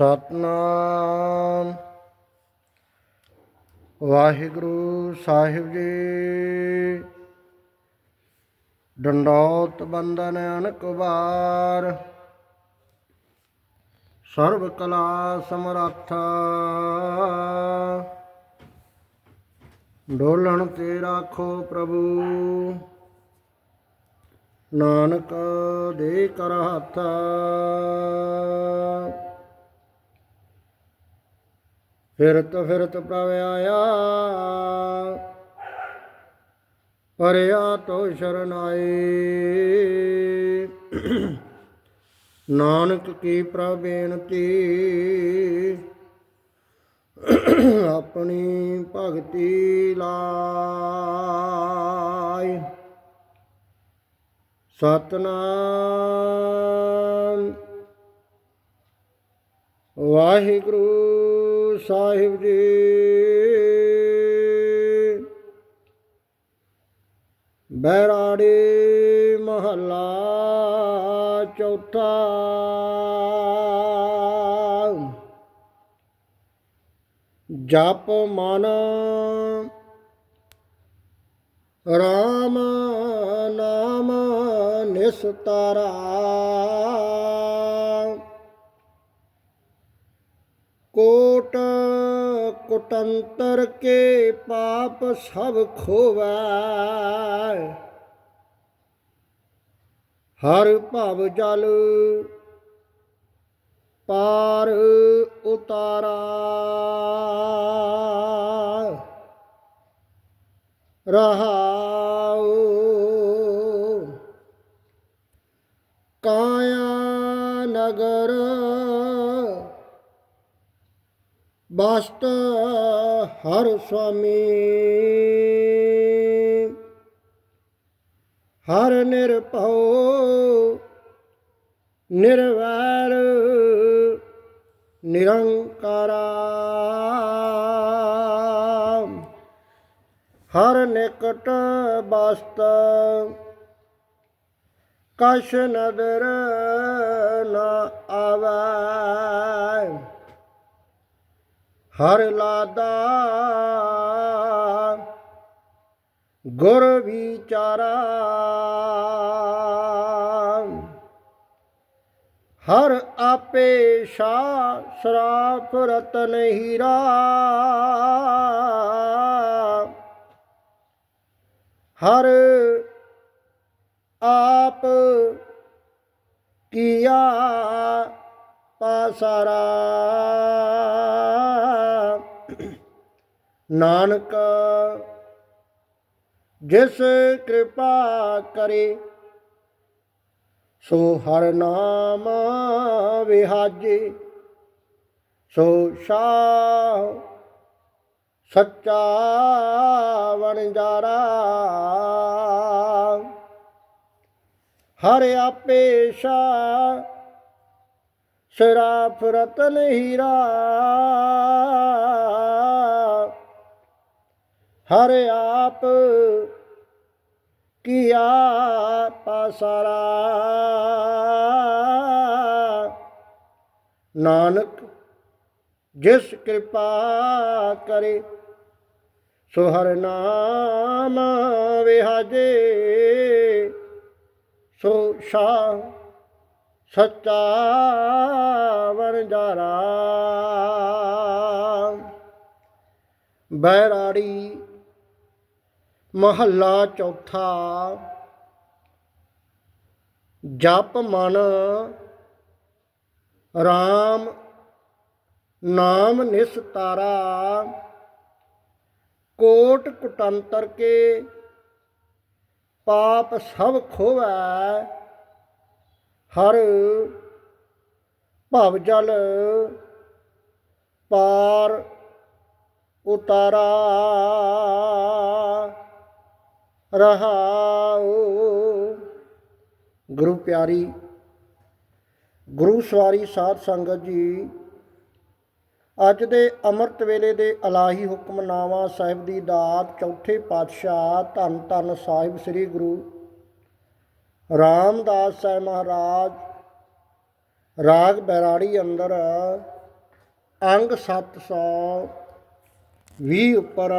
ਸਤਨਾਮ। ਵਾਹਿਗੁਰੂ ਸਾਹਿਬ ਜੀ। ਡੰਡੌਤ ਬੰਦਨ ਅਨਕ ਵਾਰ। ਸਰਬ ਕਲਾ ਸਮਰੱਥ। ਡੋਲਣ ਤੇ ਰਾਖੋ ਪ੍ਰਭੂ। ਨਾਨਕ ਦੇ ਕਰ ਹੱਥ। ਫਿਰਤ ਫਿਰਤ ਪ੍ਰਭ ਆਇਆ। ਪਰਿਆ ਤੋ ਸ਼ਰਨਾਈ ਨਾਨਕ ਕੀ ਪ੍ਰਭ ਬੇਨਤੀ। ਆਪਣੀ ਭਗਤੀ ਲਾਇ। ਸਤਨਾਮ। ਵਾਹਿਗੁਰੂ ਸਾਹਿਬ ਜੀ। ਬੈਰਾੜੀ ਮਹੱਲਾ ਚੌਥਾ। ਜਪ ਮਨ ਰਾਮ ਨਾਮ ਨਿਸਤਾਰਾ। ਕੋਟ ਕੁਟੰਤਰ ਕੇ ਪਾਪ ਸਭ ਖੋਵੈ। ਹਰ ਭਵ ਜਲ ਪਾਰ ਉਤਾਰਾ। ਰਹਾਉ ਕਾਇਆ ਨਗਰ ਬਸਤ ਹਰ ਸੁਆਮੀ। ਹਰ ਨਿਰਭਉ ਨਿਰਵੈਰ ਨਿਰੰਕਾਰਾ। ਹਰ ਨਿਕਟ ਬਸਤ ਕਛ ਨਦਰ ਨ ਆਵੈ। ਹਰ ਲਾਦਾ ਗੁਰ ਵਿਚਾਰਾ ਹਰ ਆਪੇ ਸ਼ਾ ਸਰਾਫ ਰਤਨ ਹੀਰਾ ਹਰ ਆਪ ਕੀਆ ਪਾਸਾਰਾ ਨਾਨਕ ਜਿਸ ਕਿਰਪਾ ਕਰੇ, ਸੋ ਹਰ ਨਾਮ ਵਿਹਾਜੇ, ਸੋ ਸ਼ਾਹ ਸੱਚਾ ਵਣਜਾਰਾ ਹਰ ਆਪੇ ਸ਼ਾ ਸਰਾਫ ਰਤਨ ਹੀਰਾ। ਹਰ ਆਪ ਕੀਆ ਪਾਸਾਰਾ। ਨਾਨਕ ਜਿਸ ਕਿਰਪਾ ਕਰੇ, ਸੋ ਹਰ ਨਾਮ ਵਿਹਾਜੇ, ਸੋ ਸ਼ਾ ਸੱਚਾ ਵਰਜਾਰਾ ਬੈਰਾੜੀ ਮਹੱਲਾ ਚੌਥਾ। ਜਪ ਮਨ RAM ਨਾਮ ਨਿਸਤਾਰਾ ਕੋਟ ਕੁਟੰਤਰ ਕੇ ਪਾਪ ਸਭ ਖੋਵੈ। ਹਰ ਭਵ ਜਲ ਪਾਰ ਉਤਾਰਾ ਰਹਾਉ। ਗੁਰੂ ਪਿਆਰੀ, ਗੁਰੂ ਸਵਾਰੀ ਸਾਧ ਸੰਗਤ ਜੀ, ਅੱਜ ਦੇ ਅੰਮ੍ਰਿਤ ਵੇਲੇ ਦੇ ਅਲਾਹੀ ਹੁਕਮਨਾਮਾ ਸਾਹਿਬ ਦੀ ਦਾਤ ਚੌਥੇ ਪਾਤਸ਼ਾਹ ਧੰਨ ਧੰਨ ਸਾਹਿਬ ਸ੍ਰੀ ਗੁਰੂ ਰਾਮਦਾਸ ਸਾਹਿਬ ਮਹਾਰਾਜ ਰਾਗ ਬੈਰਾੜੀ ਅੰਦਰ ਅੰਗ 720 ਉੱਪਰ